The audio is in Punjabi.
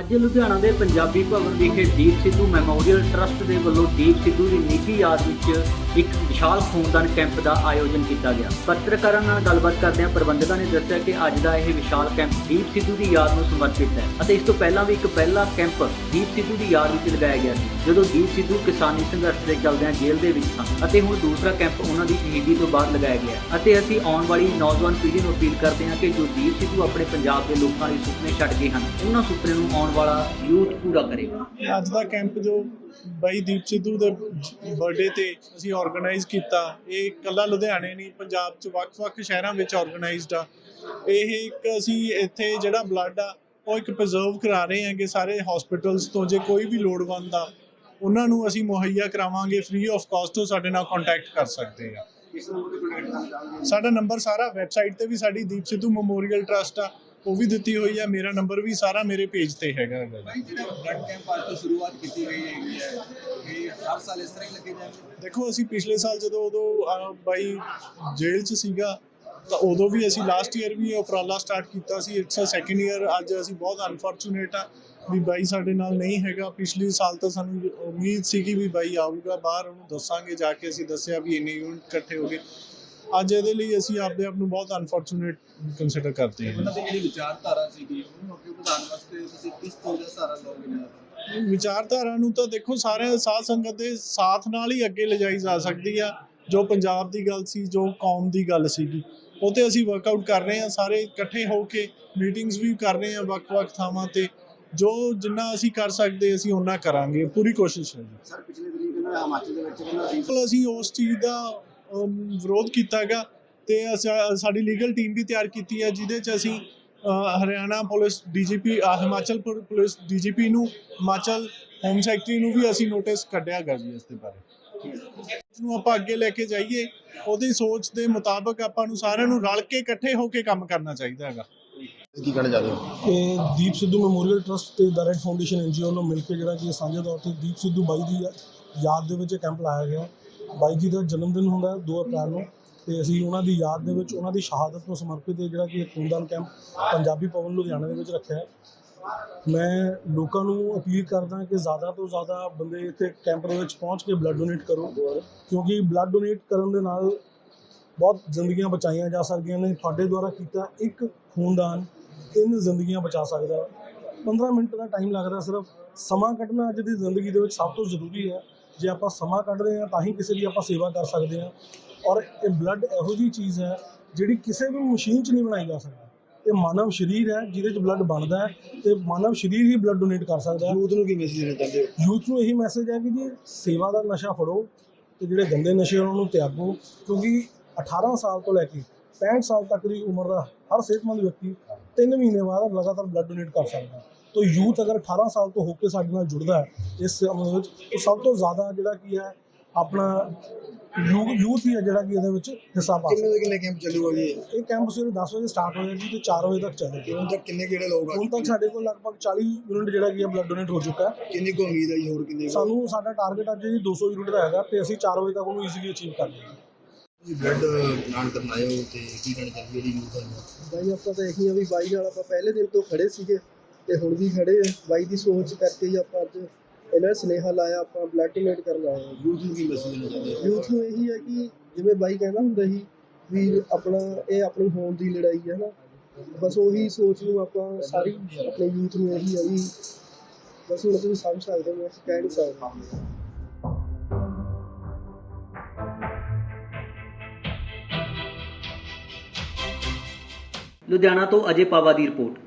ਅੱਜ ਲੁਧਿਆਣਾ ਦੇ ਪੰਜਾਬੀ ਭਵਨ ਵਿਖੇ ਦੀਪ ਸਿੱਧੂ ਮੈਮੋਰੀਅਲ ਟਰਸਟ ਦੇ ਵੱਲੋਂ ਦੀਪ ਸਿੱਧੂ ਦੀ ਨਿੱਜੀ ਯਾਦ ਵਿੱਚ ਇੱਕ ਵਿਸ਼ਾਲ ਖੂਨਦਾਨ ਕੈਂਪ ਦਾ ਆਯੋਜਨ ਕੀਤਾ ਗਿਆ। ਪੱਤਰਕਾਰਾਂ ਨਾਲ ਗੱਲਬਾਤ ਕਰਦਿਆਂ ਪ੍ਰਬੰਧਕਾਂ ਨੇ ਦੱਸਿਆ ਕਿ ਅੱਜ ਦਾ ਇਹ ਵਿਸ਼ਾਲ ਕੈਂਪ ਦੀਪ ਸਿੱਧੂ ਦੀ ਯਾਦ ਨੂੰ ਸਮਰਪਿਤ ਹੈ ਅਤੇ ਇਸ ਤੋਂ ਪਹਿਲਾਂ ਵੀ ਇੱਕ ਪਹਿਲਾ ਕੈਂਪ ਦੀਪ ਸਿੱਧੂ ਦੀ ਯਾਦ ਵਿੱਚ ਲਗਾਇਆ ਗਿਆ ਸੀ, ਜਦੋਂ ਦੀਪ ਸਿੱਧੂ ਕਿਸਾਨੀ ਸੰਘਰਸ਼ ਦੇ ਚੱਲਦਿਆਂ ਜੇਲ੍ਹ ਦੇ ਵਿੱਚ ਸਨ ਅਤੇ ਹੁਣ ਦੂਸਰਾ ਕੈਂਪ ਉਹਨਾਂ ਦੀ ਸ਼ਹੀਦੀ ਤੋਂ ਬਾਅਦ ਲਗਾਇਆ ਗਿਆ ਅਤੇ ਅਸੀਂ ਆਉਣ ਵਾਲੀ ਨੌਜਵਾਨ ਪੀੜ੍ਹੀ ਨੂੰ ਅਪੀਲ ਕਰਦੇ ਹਾਂ ਕਿ ਜੋ ਦੀਪ ਸਿੱਧੂ ਆਪਣੇ ਪੰਜਾਬ ਦੇ ਲੋਕਾਂ ਲਈ ਸੁਪਨੇ ਛੱਡ ਗਏ ਹਨ, ਉਹਨਾਂ ਸੁਪਨੇ ਨੂੰ ਆਉਣ ਵਾਲਾ ਯੂਥ ਪੂਰਾ ਕਰੇਗਾ। ਅੱਜ ਦਾ ਕੈਂਪ ਜੋ ਬਾਈ ਦੀਪ ਸਿੱਧੂ ਦੇ ਬਰਥਡੇ ਤੇ ਅਸੀਂ ਆਰਗੇਨਾਈਜ਼ ਕੀਤਾ ਇਹ ਇਕੱਲਾ ਲੁਧਿਆਣੇ ਨਹੀਂ ਪੰਜਾਬ 'ਚ ਵੱਖ-ਵੱਖ ਸ਼ਹਿਰਾਂ ਵਿੱਚ ਆਰਗੇਨਾਈਜ਼ਡ ਆ। ਇਹ ਇੱਕ ਅਸੀਂ ਇੱਥੇ ਜਿਹੜਾ ਬਲੱਡ ਆ ਉਹ ਇੱਕ ਪ੍ਰੀਜ਼ਰਵ ਕਰਾ ਰਹੇ ਹਾਂ ਕਿ ਸਾਰੇ ਹਸਪੀਟਲਸ ਤੋਂ ਜੇ ਕੋਈ ਵੀ ਲੋੜਵੰਦ ਆ ਉਹਨਾਂ ਨੂੰ ਅਸੀਂ ਮੁਹੱਈਆ ਕਰਾਵਾਂਗੇ ਫ੍ਰੀ ਆਫ ਕਾਸਟ ਤੋਂ ਸਾਡੇ ਨਾਲ ਕੰਟੈਕਟ ਕਰ ਸਕਦੇ ਆ। ਸਾਡਾ ਨੰਬਰ ਸਾਰਾ ਵੈਬਸਾਈਟ ਤੇ ਵੀ ਸਾਡੀ ਦੀਪ ਸਿੱਧੂ ਮੈਮੋਰੀਅਲ ਟਰਸਟ ਆ। ਉਹ ਵੀ ਦਿੱਤੀ ਹੋਈ ਆ ਮੇਰਾ ਨੰਬਰ ਵੀ ਸਾਰਾ ਮੇਰੇ ਪੇਜ ਤੇ ਹੈਗਾ ਹੈਗਾ ਜੀ। ਭਾਈ ਜਿਹੜਾ ਬਲੱਡ ਕੈਂਪ ਅੱਜ ਤੋਂ ਸ਼ੁਰੂਆਤ ਕੀਤੀ ਗਈ ਹੈਗੀ ਹੈ ਇਹ ਹਰ ਸਾਲ ਇਸ ਤਰ੍ਹਾਂ ਹੀ ਲੱਗੇ ਜਾਣਗੇ ਦੇਖੋ ਅਸੀਂ ਪਿਛਲੇ ਸਾਲ ਜਦੋਂ ਉਦੋਂ ਅਹ, ਬਾਈ ਜੇਲ੍ਹ 'ਚ ਸੀਗਾ ਤਾਂ ਉਦੋਂ ਵੀ ਅਸੀਂ ਲਾਸਟ ਈਅਰ ਵੀ ਇਹ ਉਪਰਾਲਾ ਸਟਾਰਟ ਕੀਤਾ ਸੀ। ਇਟਸ ਅ ਸੈਕੰਡ ਈਅਰ ਅੱਜ ਅਸੀਂ ਬਹੁਤ ਅਨਫੋਰਚੂਨੇਟ ਆ ਵੀ ਬਾਈ ਸਾਡੇ ਨਾਲ ਨਹੀਂ ਹੈਗਾ। ਪਿਛਲੇ ਸਾਲ ਤਾਂ ਸਾਨੂੰ ਉਮੀਦ ਸੀ ਕਿ ਵੀ ਬਾਈ ਆਊਗਾ ਬਾਹਰ ਉਹਨੂੰ ਦੱਸਾਂਗੇ ਜਾ ਕੇ ਅਸੀਂ ਦੱਸਿਆ ਵੀ ਇੰਨੇ ਯੂਨਿਟ ਇਕੱਠੇ ਹੋ ਗਏ। ਅੱਜ ਇਹਦੇ ਲਈ ਅਸੀਂ ਆਪਦੇ ਆਪ ਨੂੰ ਬਹੁਤ ਅਨਫੋਰਚੂਨੇਟ ਕੰਸੀਡਰ ਕਰਦੇ ਹਾਂ। ਉਹਨਾਂ ਦੀ ਜਿਹੜੀ ਵਿਚਾਰਧਾਰਾ ਸੀਗੀ ਉਹਨੂੰ ਅੱਗੇ ਵਧਾਉਣ ਵਾਸਤੇ ਤੁਸੀਂ ਕਿਸ ਤਰ੍ਹਾਂ ਦਾ ਸਹਾਰਾ ਲਓਗੇ ਵਿਚਾਰਧਾਰਾ ਨੂੰ ਤਾਂ ਦੇਖੋ ਸਾਰੇ ਸਾਧ ਸੰਗਤ ਦੇ ਸਾਥ ਨਾਲ ਹੀ ਅੱਗੇ ਲਿਜਾਈ ਜਾ ਸਕਦੀ ਆ। ਜੋ ਪੰਜਾਬ ਦੀ ਗੱਲ ਸੀ ਜੋ ਕੌਮ ਦੀ ਗੱਲ ਸੀਗੀ ਉਹ ਤੇ ਅਸੀਂ ਵਰਕਆਊਟ ਕਰ ਰਹੇ ਹਾਂ। ਸਾਰੇ ਇਕੱਠੇ ਹੋ ਕੇ ਮੀਟਿੰਗਸ ਵੀ ਕਰ ਰਹੇ ਹਾਂ ਵੱਖ-ਵੱਖ ਥਾਵਾਂ ਤੇ। ਜੋ ਜਿੰਨਾ ਅਸੀਂ ਕਰ ਸਕਦੇ ਅਸੀਂ ਉਹਨਾਂ ਕਰਾਂਗੇ। ਪੂਰੀ ਕੋਸ਼ਿਸ਼ ਹੈ ਜੀ। ਸਰ ਪਿਛਲੇ ਦਿਨੀ ਕਹਿੰਦਾ ਹਿਮਾਚਲ ਦੇ ਵਿੱਚ ਕਹਿੰਦਾ ਅਸੀਂ ਉਸ ਚੀਜ਼ ਦਾ ਵਿਰੋਧ ਕੀਤਾ ਹੈਗਾ ਤੇ ਅਸਾ- ਸਾਡੀ ਲੀਗਲ ਟੀਮ ਵੀ ਤਿਆਰ ਕੀਤੀ ਹੈ ਜਿਹਦੇ ਚ ਅਸੀਂ ਹਰਿਆਣਾ ਪੁਲਿਸ ਡੀਜੀਪੀ ਹਿਮਾਚਲ ਪੁ- ਪੁਲਿਸ ਡੀਜੀਪੀ ਨੂੰ ਹਿਮਾਚਲ ਹੋਮ ਸੈਕਟਰੀ ਨੂੰ ਵੀ ਅਸੀਂ ਨੋਟਿਸ ਕੱਢਿਆ ਗਾ ਜੀ ਇਸ ਦੇ ਬਾਰੇ। ਇਸ ਨੂੰ ਆਪਾਂ ਅੱਗੇ ਲੈ ਕੇ ਜਾਈਏ ਉਹਦੀ ਸੋਚ ਦੇ ਮੁਤਾਬਕ ਆਪਾਂ ਨੂੰ ਸਾਰਿਆਂ ਨੂੰ ਰਲ ਕੇ ਇਕੱਠੇ ਹੋ ਕੇ ਕੰਮ ਕਰਨਾ ਚਾਹੀਦਾ ਹੈਗਾ। ਕੀ ਕਹਿਣਾ ਚਾਹਦੇ ਹੋ ਇਹ ਦੀਪ ਸਿੱਧੂ ਮੈਮੋਰੀਅਲ ਟਰਸਟ ਤੇ ਦ ਰੈਡ ਫਾਊਂਡੇਸ਼ਨ ਐਨਜੀਓ ਨੂੰ ਮਿਲ ਕੇ ਜਿਹੜਾ ਕਿ ਇਹ ਸਾਂਝੇ ਤੌਰ ਤੇ ਦੀਪ ਸਿੱਧੂ ਬਾਈ ਦੀ ਯਾਦ ਦੇ ਵਿੱਚ ਇਹ ਕੈਂਪ ਲਾਇਆ ਗਿਆ। ਬਾਈ ਜੀ ਦਾ ਜਨਮ ਦਿਨ ਹੁੰਦਾ ਹੈ 2 ਅਪ੍ਰੈਲ ਨੂੰ ਤੇ ਅਸੀਂ ਉਹਨਾਂ ਦੀ ਯਾਦ ਦੇ ਵਿੱਚ ਉਹਨਾਂ ਦੀ ਸ਼ਹਾਦਤ ਨੂੰ ਸਮਰਪਿਤ ਇਹ ਜਿਹੜਾ ਕਿ ਇਹ ਖੂਨਦਾਨ ਕੈਂਪ ਪੰਜਾਬੀ ਭਵਨ ਲੁਧਿਆਣਾ ਦੇ ਵਿੱਚ ਰੱਖਿਆ ਹੈ। ਮੈਂ ਲੋਕਾਂ ਨੂੰ ਅਪੀਲ ਕਰਦਾ ਕਿ ਜ਼ਿਆਦਾ ਤੋਂ ਜ਼ਿਆਦਾ ਬੰਦੇ ਇੱਥੇ ਕੈਂਪ ਦੇ ਵਿੱਚ ਪਹੁੰਚ ਕੇ ਬਲੱਡ ਡੋਨੇਟ ਕਰੋ, ਕਿਉਂਕਿ ਬਲੱਡ ਡੋਨੇਟ ਕਰਨ ਦੇ ਨਾਲ ਬਹੁਤ ਜ਼ਿੰਦਗੀਆਂ ਬਚਾਈਆਂ ਜਾ ਸਕਦੀਆਂ ਨੇ। ਤੁਹਾਡੇ ਦੁਆਰਾ ਕੀਤਾ ਇੱਕ ਖੂਨਦਾਨ ਤਿੰਨ ਜ਼ਿੰਦਗੀਆਂ ਬਚਾ ਸਕਦਾ। ਹੈ। 15 ਮਿੰਟ ਦਾ ਟਾਈਮ ਲੱਗਦਾ ਸਿਰਫ। ਸਮਾਂ ਕੱਢਣਾ ਅੱਜ ਦੀ ਜ਼ਿੰਦਗੀ ਦੇ ਵਿੱਚ ਸਭ ਤੋਂ ਜ਼ਰੂਰੀ ਹੈ। ਜੇ ਆਪਾਂ ਸਮਾਂ ਕੱਢਦੇ ਹਾਂ ਤਾਂ ਹੀ ਕਿਸੇ ਦੀ ਆਪਾਂ ਸੇਵਾ ਕਰ ਸਕਦੇ ਹਾਂ। ਔਰ ਇਹ ਬਲੱਡ ਇਹੋ ਜਿਹੀ ਚੀਜ਼ ਹੈ ਜਿਹੜੀ ਕਿਸੇ ਵੀ ਮਸ਼ੀਨ 'ਚ ਨਹੀਂ ਬਣਾਈ ਜਾ ਸਕਦੀ। ਇਹ ਮਾਨਵ ਸਰੀਰ ਹੈ ਜਿਹਦੇ 'ਚ ਬਲੱਡ ਬਣਦਾ ਹੈ ਤੇ ਮਾਨਵ ਸਰੀਰ ਹੀ ਬਲੱਡ ਡੋਨੇਟ ਕਰ ਸਕਦਾ ਹੈ। ਯੂਥ ਨੂੰ ਕੀ ਮੈਸੇਜ ਦੇਣਾ ਚਾਹੁੰਦੇ ਹੋ? ਯੂਥ ਨੂੰ ਇਹੀ ਮੈਸੇਜ ਹੈ ਕਿ ਜੀ ਸੇਵਾ ਦਾ ਨਸ਼ਾ ਫੜੋ ਤੇ ਜਿਹੜੇ ਗੰਦੇ ਨਸ਼ੇ ਉਹਨਾਂ ਨੂੰ ਤਿਆਗੋ। ਕਿਉਂਕਿ 18 ਸਾਲ ਤੋਂ ਲੈ ਕੇ 65 ਸਾਲ ਤੱਕ ਦੀ ਉਮਰ ਦਾ ਹਰ ਸਿਹਤਮੰਦ ਵਿਅਕਤੀ 3 ਮਹੀਨੇ ਬਾਅਦ ਲਗਾਤਾਰ ਬਲੱਡ ਡੋਨੇਟ ਕਰ ਸਕਦਾ ਹੈ। ਤਾਂ ਯੂਥ ਅਗਰ 18 ਸਾਲ ਤੋਂ ਹੋ ਕੇ ਸਾਡੇ ਨਾਲ ਜੁੜਦਾ ਹੈ ਇਸ ਦੇ ਵਿੱਚ ਤਾਂ ਸਭ ਤੋਂ ਜ਼ਿਆਦਾ ਜਿਹੜਾ ਕੀ ਹੈ ਆਪਣਾ ਯੂਥ ਹੀ ਹੈ ਜਿਹੜਾ ਕਿ ਇਹਦੇ ਵਿੱਚ ਹਿੱਸਾ ਪਾ ਕਿੰਨੇ ਤੋਂ ਕਿੰਨੇ ਕੈਂਪ ਚੱਲੂਗਾ ਜੀ। ਇਹ? ਕੈਂਪ ਸਵੇਰੇ 10 ਵਜੇ ਸਟਾਰਟ ਹੋਇਆ ਜੀ ਤੇ 4 ਵਜੇ ਤੱਕ ਚੱਲੇਗਾ। ਹੁਣ ਤੱਕ ਕਿੰਨੇ ਕਿਹੜੇ ਲੋਕ ਆ? ਹੁਣ ਤੱਕ ਸਾਡੇ ਕੋਲ ਲਗਭਗ 40 ਯੂਨਿਟ ਜਿਹੜਾ ਕੀ ਹੈ ਬਲੱਡ ਡੋਨੇਟ ਹੋ ਚੁੱਕਾ ਹੈ। ਕਿੰਨੀ ਕੁ ਉਮੀਦ ਹੈ ਜੀ ਹੋਰ ਕਿੰਨੇ? ਸਾਨੂੰ ਸਾਡਾ ਟਾਰਗੇਟ ਅੱਜ ਜੀ 200 ਯੂਨਿਟ ਦਾ ਹੈਗਾ ਤੇ ਅਸੀਂ 4 ਵਜੇ ਤੱਕ ਉਹਨੂੰ ਈਜ਼ੀਲੀ ਅਚੀਵ ਕਰ ਲਵਾਂਗੇ। ਜੀ ਬਲੱਡ ਦਾਨ ਕਰਨ ਆਏ ਹੋ ਤੇ ਕੀ ਕਹਿਣਾ ਚਾਹੁੰਦੇ ਜਿਹੜੀ ਯੂਥ ਹੈ ਬਾਈ ਆਪਾਂ ਤਾਂ ਇਹੀ ਆ ਵੀ ਬਾਈ ਨਾਲ ਆਪਾਂ ਪਹਿਲੇ ਦਿਨ ਤੋਂ ਖੜੇ ਸੀਗੇ। ਤੇ ਹੁਣ ਵੀ ਖੜੇ ਆ। ਬਾਈ ਦੀ ਸੋਚ ਕਰਕੇ ਹੀ ਆਪਾਂ ਅੱਜ ਇਹਨਾਂ ਨੇ ਸੁਨੇਹਾ ਲਾਇਆ ਆਪਾਂ ਬਲੱਡ ਡੋਨੇਟ ਕਰਨ ਆਏ ਹਾਂ ਯੂਥ ਨੂੰ ਕੀ ਮੈਸੇਜ ਦੇਣਾ ਚਾਹੁੰਦੇ ਹੋ? ਯੂਥ ਨੂੰ ਇਹੀ ਹੈ ਕਿ ਜਿਵੇਂ ਬਾਈ ਕਹਿੰਦਾ ਹੁੰਦਾ ਸੀ ਵੀ ਆਪਣਾ ਇਹ ਆਪਣੀ ਹੋਂਦ ਦੀ ਲੜਾਈ ਹੈ ਨਾ। ਬਸ ਉਹੀ ਸੋਚ ਨੂੰ ਆਪਾਂ ਸਾਰੀ ਆਪਣੇ ਯੂਥ ਨੂੰ ਇਹੀ ਆ ਵੀ ਬਸ ਹੁਣ ਤੁਸੀਂ ਸਮਝ ਸਕਦੇ ਹੋ ਅਸੀਂ ਕਹਿ ਨਹੀਂ ਸਕਦੇ। ਲੁਧਿਆਣਾ ਤੋਂ ਅਜੇ ਪਾਵਾ ਦੀ ਰਿਪੋਰਟ।